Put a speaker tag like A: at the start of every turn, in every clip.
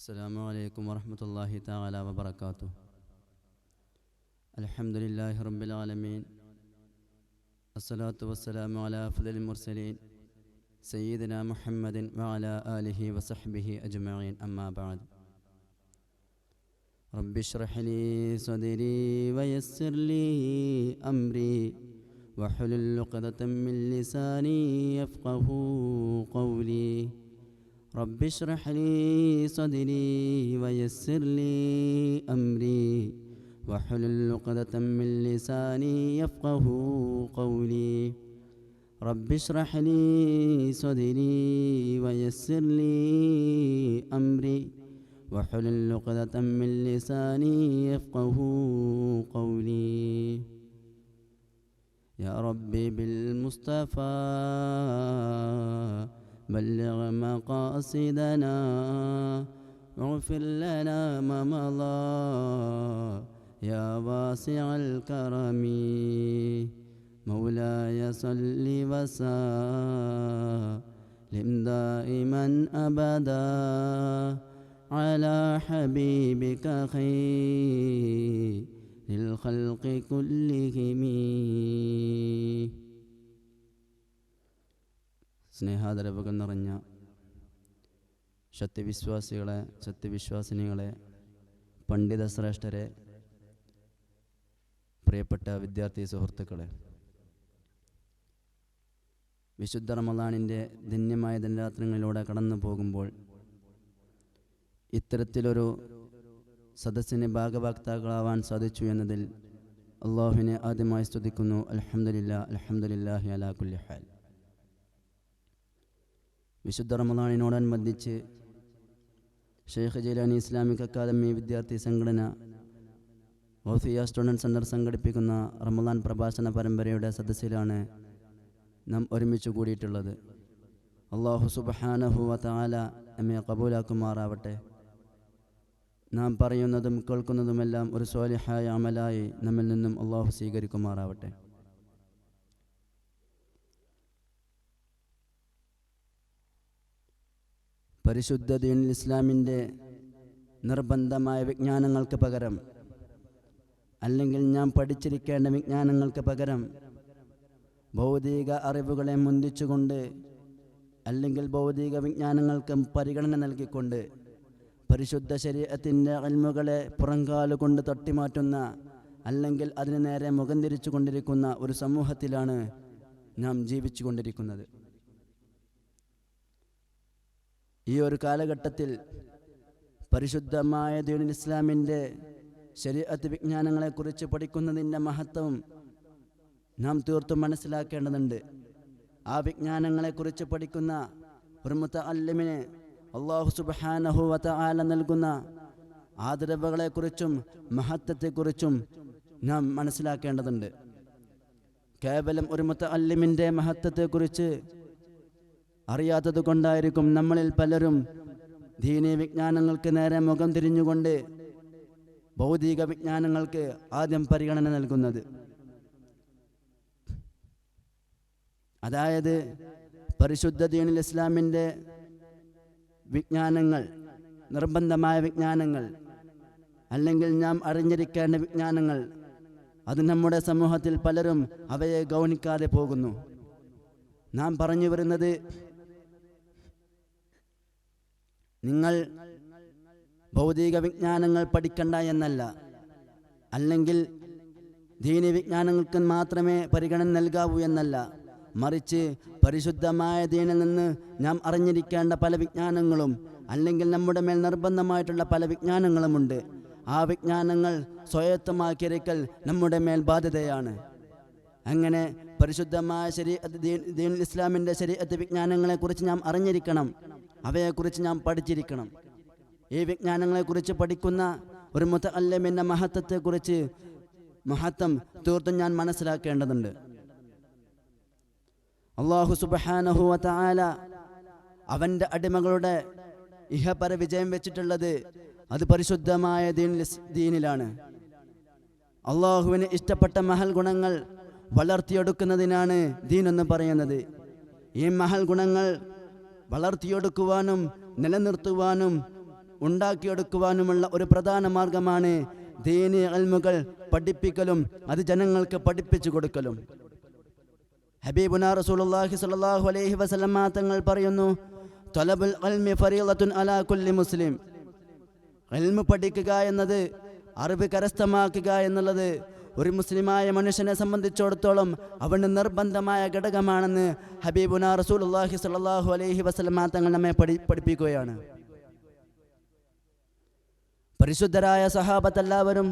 A: السلام عليكم ورحمة الله تعالى وبركاته. الحمد لله رب العالمين. الصلاة والسلام على أفضل المرسلين سيدنا محمد وعلى آله وصحبه أجمعين. أما بعد رب اشرح لي صدري ويسر لي أمري واحلل عقدة من لساني يفقه قولي. رب اشرح لي صدري ويسر لي أمري واحلل عقدة من لساني يفقه قولي. رب اشرح لي صدري ويسر لي أمري واحلل عقدة من لساني يفقه قولي. يا ربي بالمصطفى بلغ مقاصدنا واغفر لنا ما مضى. يا واسع الكرم مولاي صل وسلم. دائما أبدا على حبيبك خير الخلق كلهم. സ്നേഹാദരവുകൾ നിറഞ്ഞ സത്യവിശ്വാസികളെ സത്യവിശ്വാസിനികളെ പണ്ഡിത ശ്രേഷ്ഠരെ പ്രിയപ്പെട്ട വിദ്യാർത്ഥി സുഹൃത്തുക്കളെ. വിശുദ്ധ റമദാനിന്റെ ധന്യമായ ദിനരാത്രങ്ങളിലൂടെ കടന്നു പോകുമ്പോൾ ഇത്തരത്തിലൊരു സദസ്സിന് ഭാഗവാക്താക്കളാവാൻ സാധിച്ചു എന്നതിൽ അള്ളാഹുവിനെ ആദ്യമായി സ്തുതിക്കുന്നു. അലഹമുല്ല അലഹമുല്ലാഹി അലാ കുല്ലി ഹാൽ. വിശുദ്ധ റമദാനിനോടനുബന്ധിച്ച് ഷെയ്ഖ് ജൈലാനി ഇസ്ലാമിക് അക്കാദമി വിദ്യാർത്ഥി സംഘടന ഓഫിയ സ്റ്റുഡന്റ് സെന്റർ സംഘടിപ്പിക്കുന്ന റമദാൻ പ്രഭാഷണ പരമ്പരയുടെ സദസ്സിലാണ് നാം ഒരുമിച്ച് കൂടിയിട്ടുള്ളത്. അള്ളാഹു സുബഹാനഹുവ താല നമ്മെ കബൂലാക്കുമാറാവട്ടെ. നാം പറയുന്നതും കേൾക്കുന്നതുമെല്ലാം ഒരു സ്വാലിഹായ അമലായി നമ്മിൽ നിന്നും അള്ളാഹു സ്വീകരിക്കുമാറാവട്ടെ. പരിശുദ്ധ ദീൻ ഇസ്ലാമിന്റെ നിർബന്ധമായ വിജ്ഞാനങ്ങൾക്ക് പകരം അല്ലെങ്കിൽ ഞാൻ പഠിച്ചിരിക്കേണ്ട വിജ്ഞാനങ്ങൾക്ക് പകരം ഭൗതിക അറിവുകളെ മുന്തിച്ചുകൊണ്ട് അല്ലെങ്കിൽ ഭൗതിക വിജ്ഞാനങ്ങൾക്കും പരിഗണന നൽകിക്കൊണ്ട് പരിശുദ്ധ ശരീരത്തിന്റെ അൽമുകളെ പുറങ്കാലുകൊണ്ട് തട്ടിമാറ്റുന്ന അല്ലെങ്കിൽ അതിന് നേരെ മുഖം തിരിച്ചു കൊണ്ടിരിക്കുന്ന ഒരു സമൂഹത്തിലാണ് നാം ജീവിച്ചു കൊണ്ടിരിക്കുന്നത് ഈ ഒരു കാലഘട്ടത്തിൽ പരിശുദ്ധമായ ദീനുൽ ഇസ്ലാമിന്റെ ശരീരത്ത് വിജ്ഞാനങ്ങളെക്കുറിച്ച് പഠിക്കുന്നതിന്റെ മഹത്വം നാം തീർത്തും മനസ്സിലാക്കേണ്ടതുണ്ട്. ആ വിജ്ഞാനങ്ങളെക്കുറിച്ച് പഠിക്കുന്ന ഒരു മുത്ത അല്ലിമിന് അള്ളാഹു സുബാനഹു വത ആല നൽകുന്ന ആദരവുകളെക്കുറിച്ചും മഹത്വത്തെക്കുറിച്ചും നാം മനസ്സിലാക്കേണ്ടതുണ്ട്. കേവലം ഒരു മുത്ത അല്ലിമിന്റെ മഹത്വത്തെക്കുറിച്ച് അറിയാത്തത് കൊണ്ടായിരിക്കും നമ്മളിൽ പലരും ദീനീയ വിജ്ഞാനങ്ങൾക്ക് നേരെ മുഖം തിരിഞ്ഞുകൊണ്ട് ഭൗതിക വിജ്ഞാനങ്ങൾക്ക് ആദ്യം പരിഗണന നൽകുന്നത്. അതായത് പരിശുദ്ധ ദീനുൽ ഇസ്ലാമിന്റെ വിജ്ഞാനങ്ങൾ നിർബന്ധമായ വിജ്ഞാനങ്ങൾ അല്ലെങ്കിൽ നാം അറിഞ്ഞിരിക്കേണ്ട വിജ്ഞാനങ്ങൾ അത് നമ്മുടെ സമൂഹത്തിൽ പലരും അവയെ ഗൗനിക്കാതെ പോകുന്നു. നാം പറഞ്ഞു വരുന്നത് നിങ്ങൾ ഭൗതിക വിജ്ഞാനങ്ങൾ പഠിക്കണ്ട എന്നല്ല. അല്ലെങ്കിൽ ദീനി വിജ്ഞാനങ്ങൾക്ക് മാത്രമേ പരിഗണന നൽകാവൂ എന്നല്ല. മറിച്ച് പരിശുദ്ധമായ ദീനിൽ നിന്ന് നാം അറിഞ്ഞിരിക്കേണ്ട പല വിജ്ഞാനങ്ങളും അല്ലെങ്കിൽ നമ്മുടെ മേൽ നിർബന്ധമായിട്ടുള്ള പല വിജ്ഞാനങ്ങളുമുണ്ട്. ആ വിജ്ഞാനങ്ങൾ സ്വയത്തമാക്കിയിരിക്കൽ നമ്മുടെ മേൽ ബാധ്യതയാണ്. അങ്ങനെ പരിശുദ്ധമായ ശരീ ദീൻ ഇസ്ലാമിന്റെ ശരീരത്തെ വിജ്ഞാനങ്ങളെക്കുറിച്ച് നാം അറിഞ്ഞിരിക്കണം. അവയെക്കുറിച്ച് ഞാൻ പഠിച്ചിരിക്കണം. ഈ വിജ്ഞാനങ്ങളെക്കുറിച്ച് പഠിക്കുന്ന ഒരു മുത്ത അല്ലമിന്റെ മഹത്വത്തെക്കുറിച്ച് മഹത്വം തീർത്തും ഞാൻ മനസ്സിലാക്കേണ്ടതുണ്ട്. അള്ളാഹു സുബാനഹുവ താല അവന്റെ അടിമകളുടെ ഇഹപര വിജയം വെച്ചിട്ടുള്ളത് അത് പരിശുദ്ധമായ ദീൻ ദീനിലാണ്. അള്ളാഹുവിന് ഇഷ്ടപ്പെട്ട മഹൽ ഗുണങ്ങൾ വളർത്തിയെടുക്കുന്നതിനാണ് ദീൻ എന്ന് പറയുന്നത്. ഈ മഹൽ ഗുണങ്ങൾ വളർത്തിയെടുക്കുവാനും നിലനിർത്തുവാനും ഉണ്ടാക്കിയെടുക്കുവാനുമുള്ള ഒരു പ്രധാന മാർഗമാണ് ദീനി അൽമുകൾ പഠിപ്പിക്കലും അത് ജനങ്ങൾക്ക് പഠിപ്പിച്ചു കൊടുക്കലും. ഹബീബുന റസൂലുള്ളാഹി സ്വല്ലല്ലാഹു അലൈഹി വസല്ലമ തങ്ങൾ പറയുന്നു തലബുൽ അൽമി ഫരീളത്തുൻ അലാ കുല്ലി മുസ്ലിം. അൽമ് പഠിക്കുക എന്നത് അറിവ് കരസ്ഥമാക്കുക എന്നുള്ളത് ഒരു മുസ്ലിമായ മനുഷ്യനെ സംബന്ധിച്ചിടത്തോളം അവന് നിർബന്ധമായ ഘടകമാണെന്ന് ഹബീബുന റസൂലുള്ളാഹി സ്വല്ലല്ലാഹു അലൈഹി വസ്ലമാ തങ്ങൾ നമ്മെ പഠി പഠിപ്പിക്കുകയാണ്. പരിശുദ്ധരായ സഹാബത്തെല്ലാവരും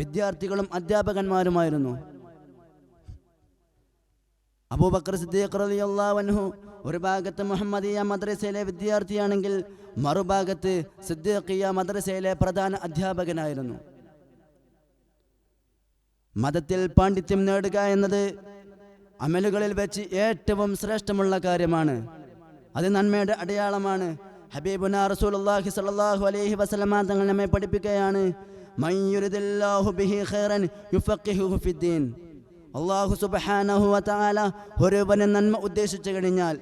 A: വിദ്യാർത്ഥികളും അധ്യാപകന്മാരുമായിരുന്നു. അബൂബക്കർ സിദ്ദീഖ് റളിയല്ലാഹു ഒരു ഭാഗത്ത് മുഹമ്മദിയ മദ്രസയിലെ വിദ്യാർത്ഥിയാണെങ്കിൽ മറുഭാഗത്ത് സിദ്ദീഖിയ മദ്രസയിലെ പ്രധാന അധ്യാപകനായിരുന്നു. മതത്തിൽ പാണ്ഡിത്യം നേടുക എന്നത് അമലുകളിൽ വെച്ച് ഏറ്റവും ശ്രേഷ്ഠമുള്ള കാര്യമാണ്. അത് നന്മയുടെ അടയാളമാണ്. ഹബീബുന റസൂലുള്ളാഹി സ്വല്ലല്ലാഹു അലൈഹി വസല്ലമ തങ്ങൾ നമ്മെ പഠിപ്പിക്കുകയാണ്. മൻ യുരിദില്ലാഹു ബിഹി ഖൈറൻ യുഫഖിഹു ഫിദ്ദീൻ. അള്ളാഹു സുബ്ഹാനഹു വതആല ഒരുവനെ നന്മ ഉദ്ദേശിച്ചു കഴിഞ്ഞാൽ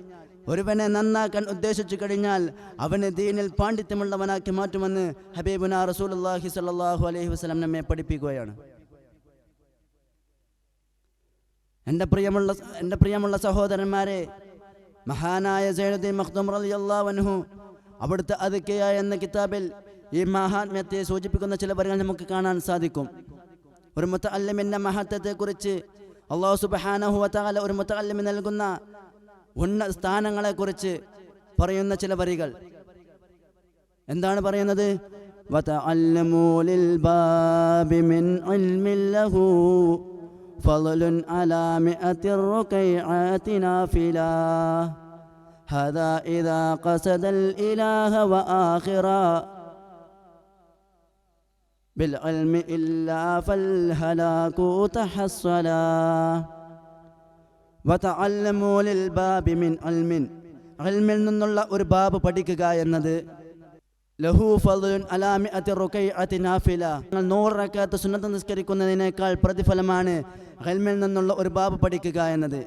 A: ഒരുവനെ നന്നാക്കാൻ ഉദ്ദേശിച്ചു കഴിഞ്ഞാൽ അവന് ദീനിൽ പാണ്ഡിത്യമുള്ളവനാക്കി മാറ്റുമെന്ന് ഹബീബുന റസൂലുള്ളാഹി സ്വല്ലല്ലാഹു അലൈഹി വസല്ലം നമ്മെ പഠിപ്പിക്കുകയാണ്. എൻ്റെ പ്രിയമുള്ള എൻ്റെ പ്രിയമുള്ള സഹോദരന്മാരെ മഹാനായ സൈനുദ്ദീൻ മഖ്ദൂം റളിയല്ലാഹു അൻഹു അവിടുത്തെ അതുക്കയ എന്ന കിതാബിൽ ഈ മഹാത്മ്യത്തെ സൂചിപ്പിക്കുന്ന ചില വരികൾ നമുക്ക് കാണാൻ സാധിക്കും ഒരു മുത്തല്ലിമിൻ്റെ മഹത്വത്തെക്കുറിച്ച് അള്ളാഹു സുബ്ഹാനഹു വതആല ഒരു മുത്തല്ലിമി നൽകുന്ന ഉന്ന സ്ഥാനങ്ങളെക്കുറിച്ച് പറയുന്ന ചില വരികൾ എന്താണ് പറയുന്നത് وتعلموا للباب من علم له فضل على مئة الركيعات نافلة هذا إذا قصد الإله وآخرا. بالعلم إلا فالهلاك تحصلا. وتعلموا للباب من علم. علമിൽ الله أرباب بديك غاية എന്നത് ലഹു ഫലുൻ അലാമി അതി റുക്കൈഅതി നാഫില. നിങ്ങൾ നൂറ് റക്കാത്ത് സുന്നത്ത് നിസ്കരിക്കുന്നതിനേക്കാൾ പ്രതിഫലമാണ് ഹൽമിൽ നിന്നുള്ള ഒരു ബാബ് പഠിക്കുക എന്നത്.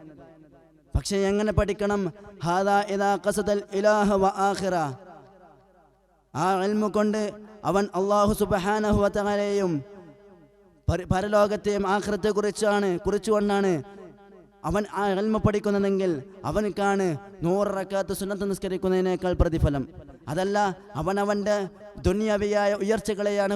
A: പക്ഷെ എങ്ങനെ പഠിക്കണം? ഹാദാ ഇദാ ഖസദൽ ഇലാഹ വ ആഖിറ. ആ എൽമു കൊണ്ട് അവൻ അള്ളാഹു തആലയെയും ആഖിറത്തെ കുറിച്ചാണ് കുറിച്ചുകൊണ്ടാണ് അവൻ ആ എൽമ പഠിക്കുന്നതെങ്കിൽ അവനക്കാണ് നൂറ് റക്കാത്ത് സുന്നത്ത് നിസ്കരിക്കുന്നതിനേക്കാൾ പ്രതിഫലം. അതല്ല അവനവന്റെ ദുന്യവിയായ ഉയർച്ചകളെയാണ്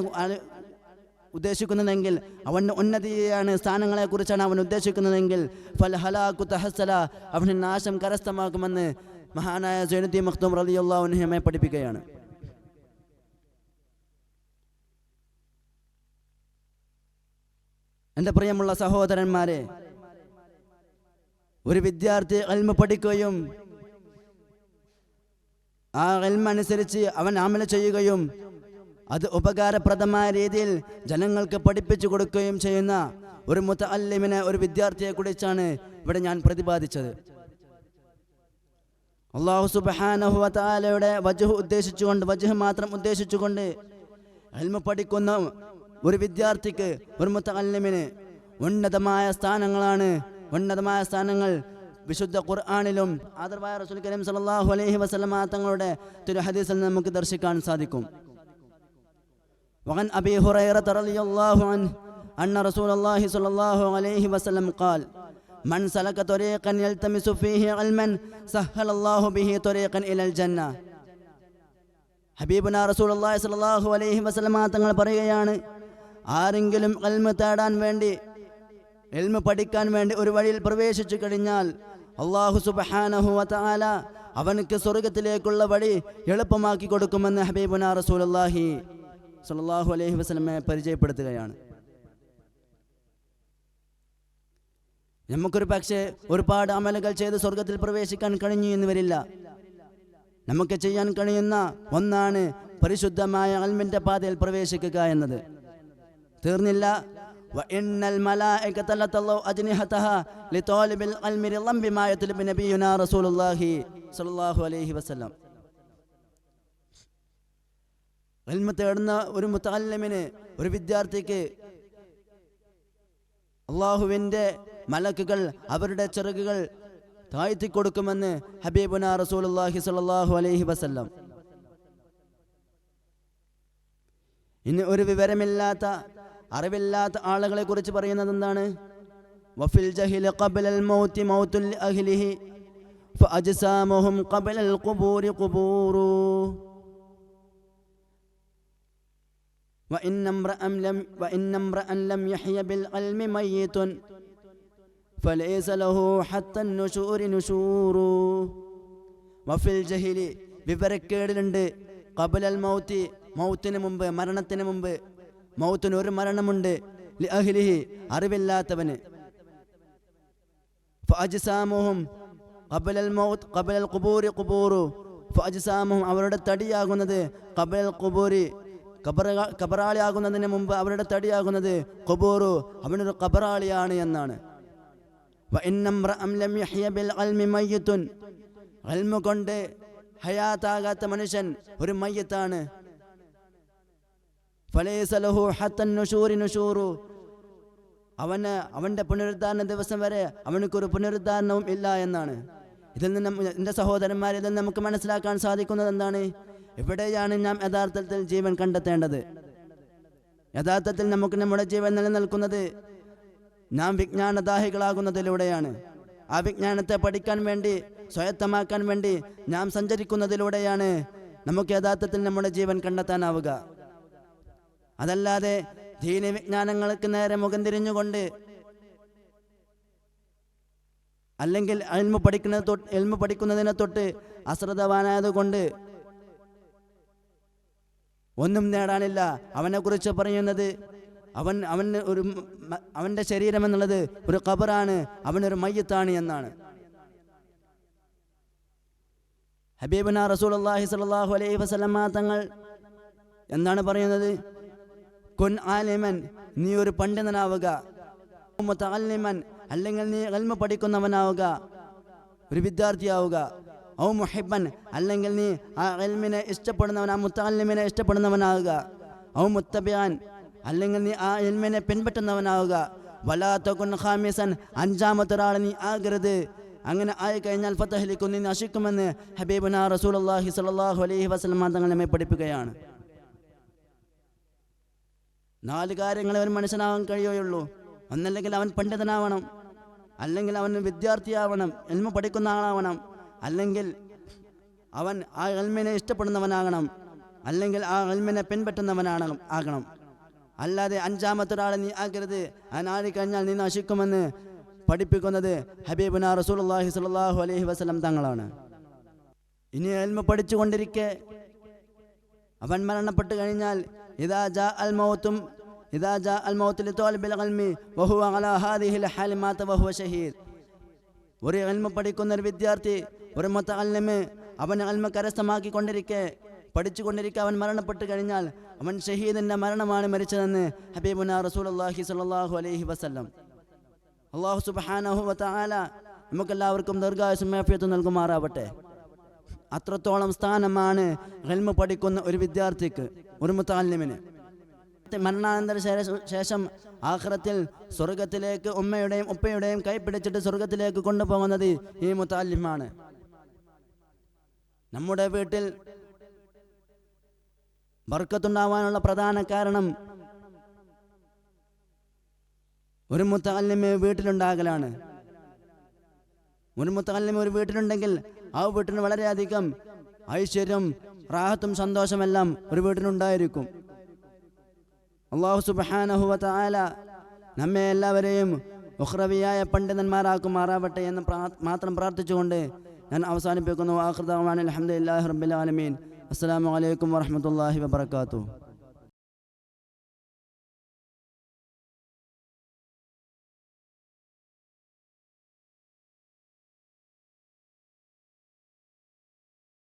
A: ഉദ്ദേശിക്കുന്നതെങ്കിൽ അവന്റെ ഉന്നതിയാണ് സ്ഥാനങ്ങളെക്കുറിച്ചാണ് അവൻ ഉദ്ദേശിക്കുന്നതെങ്കിൽ ഫൽ ഹലാഖു തഹസല അവന് നാശം കരസ്ഥമാക്കുമെന്ന് മഹാനായ സൈനുദ്ദീൻ മഖ്ദൂം നമ്മെ പഠിപ്പിക്കുകയാണ്. എന്റെ പ്രിയമുള്ള സഹോദരന്മാരെ ഒരു വിദ്യാർത്ഥി അൽമ പഠിക്കുകയും ആ അൽമ അവൻ അമല ചെയ്യുകയും അത് ഉപകാരപ്രദമായ രീതിയിൽ ജനങ്ങൾക്ക് പഠിപ്പിച്ചു കൊടുക്കുകയും ചെയ്യുന്ന ഒരു മുത്ത അല്ലിമിനെ ഒരു വിദ്യാർത്ഥിയെ കുറിച്ചാണ് ഇവിടെ ഞാൻ പ്രതിപാദിച്ചത്. അള്ളാഹു സുബ്ഹാനഹു വജുഹ് വജഹ് ഉദ്ദേശിച്ചുകൊണ്ട് വജുഹ് മാത്രം ഉദ്ദേശിച്ചുകൊണ്ട് അൽമ പഠിക്കുന്ന ഒരു വിദ്യാർത്ഥിക്ക് ഒരു മുത്ത അല്ലിമിന് ഉന്നതമായ സ്ഥാനങ്ങളാണ് ഉന്നതമായ സ്ഥാനങ്ങൾ വിശുദ്ധ ഖുർആാനിലും ആദർവായ റസൂൽ കരീം സല്ലല്ലാഹു അലൈഹി വസല്ലമ തങ്ങളുടെ തിരു ഹദീസിൽ നമുക്ക് ദർശിക്കാൻ സാധിക്കും وعن أبي هريرة رضي الله عنه أن رسول الله صلى الله عليه وسلم قال من سلك طريقا يلتمس فيه علما سهل الله به طريقا إلى الجنة ഹബീബുന റസൂലുള്ളാഹി സ്വല്ലല്ലാഹു അലൈഹി വസല്ലമ തങ്ങൾ പറയുകയാണ് ആരെങ്കിലും എൽമ തേടാൻ വേണ്ടി എൽമ പഠിക്കാൻ വേണ്ടി ഒരു വഴിയിൽ പ്രവേശിച്ചു കഴിഞ്ഞാൽ അള്ളാഹു സുബ്ഹാനഹു വതആല അവനക്ക് സ്വർഗത്തിലേക്കുള്ള വഴി എളുപ്പമാക്കി കൊടുക്കുമെന്ന് ഹബീബുന റസൂലുള്ളാഹി സ്വല്ലല്ലാഹു അലൈഹി വസ്ലമെ പരിചയപ്പെടുത്തുകയാണ്. നമുക്കൊരു പക്ഷേ ഒരുപാട് അമലുകൾ ചെയ്ത് സ്വർഗത്തിൽ പ്രവേശിക്കാൻ കഴിഞ്ഞു എന്ന് വരില്ല. നമുക്ക് ചെയ്യാൻ കഴിയുന്ന ഒന്നാണ് പരിശുദ്ധമായ അൽമിന്റെ പാതയിൽ പ്രവേശിക്കുക എന്നത്. തീർന്നില്ല. وإن الملائكة لتضع أجنحتها لطالب العلم رضا بما يطلب نبينا رسول الله صلى الله عليه وسلم ഇൽമ തേടുന്ന ഒരു മുത്തല്ലിമിന് ഒരു വിദ്യാർത്ഥിക്ക് അള്ളാഹുവിൻ്റെ മലക്കുകൾ അവരുടെ ചിറകുകൾ താഴ്ത്തി കൊടുക്കുമെന്ന് ഹബീബുന റസൂലുള്ളാഹി സ്വല്ലല്ലാഹു അലൈഹി വസല്ലം ഇനി ഒരു വിവരമില്ലാത്ത അറിവില്ലാത്ത ആളുകളെ കുറിച്ച് പറയുന്നത് എന്താണ് വഫിൽ ജഹില ഖബലൽ മൗതി മൗത്തുൽ അഹ്ലിഹി فأجسامهم قبل القبور قبور وإن امرأ لم وإن امرأ لم يحي بالعلم ميت فليس له حتى النشور نشور وفي الجهل വിവരക്കേടിലുണ്ട് കബലൽ മൗത്തി മൗത്തിന് മുമ്പ് മരണത്തിന് മുമ്പ് മൗത്തിന് ഒരു മരണമുണ്ട്. അറിവില്ലാത്തവന്. അവരുടെ തടിയാകുന്നത് ഖബറാളിയാകുന്നതിന് മുമ്പ് അവരുടെ തടിയാകുന്നത് കുബൂറു അവനൊരു കബറാളിയാണ് എന്നാണ്. കൊണ്ട് ഹയാത്താകാത്ത മനുഷ്യൻ ഒരു മയ്യത്താണ്. ഫലൈസ ലഹു ഹത്തൻ നുഷൂരി നുഷൂറു അവന് അവന്റെ പുനരുദ്ധാരണ ദിവസം വരെ അവനക്കൊരു പുനരുദ്ധാരണവും ഇല്ല എന്നാണ്. ഇതിൽ നിന്ന് എന്റെ സഹോദരന്മാരെ ഇതിൽ നമുക്ക് മനസ്സിലാക്കാൻ സാധിക്കുന്നത് എന്താണ്? എവിടെയാണ് നാം യഥാർത്ഥത്തിൽ ജീവൻ കണ്ടെത്തേണ്ടത്? യഥാർത്ഥത്തിൽ നമുക്ക് നമ്മുടെ ജീവൻ നിലനിൽക്കുന്നത് നാം വിജ്ഞാനദാഹികളാകുന്നതിലൂടെയാണ്. ആ വിജ്ഞാനത്തെ പഠിക്കാൻ വേണ്ടി സ്വയത്തമാക്കാൻ വേണ്ടി നാം സഞ്ചരിക്കുന്നതിലൂടെയാണ് നമുക്ക് യഥാർത്ഥത്തിൽ നമ്മുടെ ജീവൻ കണ്ടെത്താനാവുക. അതല്ലാതെ ദീനവിജ്ഞാനങ്ങൾക്ക് നേരെ മുഖം തിരിഞ്ഞുകൊണ്ട് അല്ലെങ്കിൽ എൽമ പഠിക്കുന്നത് തൊട്ട് എൽമ പഠിക്കുന്നതിനെ തൊട്ട് അശ്രദ്ധവാനായതുകൊണ്ട് ഒന്നും നേടാനില്ല. അവനെക്കുറിച്ച് പറയുന്നത് അവൻ അവൻ ഒരു അവന്റെ ശരീരം എന്നുള്ളത് ഒരു ഖബറാണ് അവനൊരു മയ്യത്താണ് എന്നാണ്. ഹബീബ് റസൂൽ അള്ളാഹി സ്വല്ലല്ലാഹു അലൈഹി വസല്ലമ തങ്ങൾ എന്താണ് പറയുന്നത്? കുൻ ആലിമൻ നീ ഒരു പണ്ഡിതനാവുക. മുത്തഅല്ലിമൻ അല്ലെങ്കിൽ നീ അൽമ പഠിക്കുന്നവനാവുക. ഒരു വിദ്യാർത്ഥിയാവുക. ഔ മുഹിബൻ അല്ലെങ്കിൽ നീ ആ അൽമിനെ ഇഷ്ടപ്പെടുന്നവൻ ആ മുത്തഅല്ലിമിനെ ഇഷ്ടപ്പെടുന്നവനാവുക. ഔ മുത്തബിയാൻ അല്ലെങ്കിൽ നീ ആ എൽമിനെ പിൻപറ്റുന്നവനാവുക. വലാത്തകുൻ ഖാമിസൻ അഞ്ചാമത്തെ ഒരാൾ നീ ആകരുത്. അങ്ങനെ ആയി കഴിഞ്ഞാൽ ഫത്തഹലിക്കും നീ നശിക്കുമെന്ന് ഹബീബുന റസൂലുള്ളാഹി സ്വല്ലല്ലാഹു അലൈഹി വസല്ലം തങ്ങൾ നമ്മെ പഠിപ്പിക്കുകയാണ്. നാല് കാര്യങ്ങൾ അവൻ മനുഷ്യനാവാൻ കഴിയുകയുള്ളൂ. ഒന്നല്ലെങ്കിൽ അവൻ പണ്ഡിതനാവണം. അല്ലെങ്കിൽ അവൻ വിദ്യാർത്ഥിയാവണം. എൽമ പഠിക്കുന്ന ആളാവണം. അല്ലെങ്കിൽ അവൻ ആ എൽമിനെ ഇഷ്ടപ്പെടുന്നവനാകണം. അല്ലെങ്കിൽ ആ എൽമിനെ പിൻപറ്റുന്നവനാണ് ആകണം. അല്ലാതെ അഞ്ചാമത്തെ ഒരാളെ നീ ആകരുത്. അവനാടി കഴിഞ്ഞാൽ നീ നശിക്കുമെന്ന് പഠിപ്പിക്കുന്നത് ഹബീബുന റസൂലുള്ളാഹി സാഹു അലഹി വസ്ലം തങ്ങളാണ്. ഇനി എൽമ പഠിച്ചുകൊണ്ടിരിക്കെ. അവൻ മരണപ്പെട്ടു കഴിഞ്ഞാൽ ഇതാ جاء അൽ മൗത്തും جاء الموت അൽ العلم وهو على هذه അലാ مات وهو شهيد. ഒരു എൽമ പഠിക്കുന്ന ഒരു വിദ്യാർത്ഥി ഒരു മൊത്ത അൽമ അവൻ അൽമ കരസ്ഥമാക്കിക്കൊണ്ടിരിക്കെ പഠിച്ചുകൊണ്ടിരിക്കെ അവൻ മരണപ്പെട്ട് കഴിഞ്ഞാൽ അവൻ ഷഹീദിന്റെ മരണമാണ് മരിച്ചതെന്ന് ഹബീബുന റസൂലുള്ളാഹി സ്വല്ലല്ലാഹു അലൈഹി വസ്ലം അള്ളാഹു സുബ്ഹാനഹു വതആല നമുക്കെല്ലാവർക്കും ദീർഘായുസും നൽകുമാറാവട്ടെ. അത്രത്തോളം സ്ഥാനമാണ് ഹെൽമ പഠിക്കുന്ന ഒരു വിദ്യാർത്ഥിക്ക് ഒരു മുത്താലിമിന്. മരണാനന്തര ശേഷം- ആഹ്റത്തിൽ സ്വർഗത്തിലേക്ക് ഉമ്മയുടെയും ഉപ്പയുടെയും കൈ പിടിച്ചിട്ട് സ്വർഗത്തിലേക്ക് കൊണ്ടുപോകുന്നത് ഈ മുത്താലിമാണ്. നമ്മുടെ വീട്ടിൽ ബർക്കത്തുണ്ടാവാനുള്ള പ്രധാന കാരണം ഒരു മുത്താലിമ വീട്ടിലുണ്ടാകലാണ്. ഒരു മുത്താലിമ ഒരു വീട്ടിലുണ്ടെങ്കിൽ ആ വീട്ടിന് വളരെയധികം ഐശ്വര്യം റാഹത്തും സന്തോഷമെല്ലാം ഒരു വീട്ടിനുണ്ടായിരിക്കും. അള്ളാഹു സുബ്ഹാനഹു വതആല നമ്മെ എല്ലാവരെയും ഉഖ്റവിയായ പണ്ഡിതന്മാരാക്കുമാറാവട്ടെ എന്ന് മാത്രം പ്രാർത്ഥിച്ചുകൊണ്ട് ഞാൻ അവസാനിപ്പിക്കുന്നു. അൽഹംദുലില്ലാഹി റബ്ബിൽ ആലമീൻ. അസ്സലാമു അലൈക്കും വറഹ്മത്തുള്ളാഹി വബറകാതുഹു.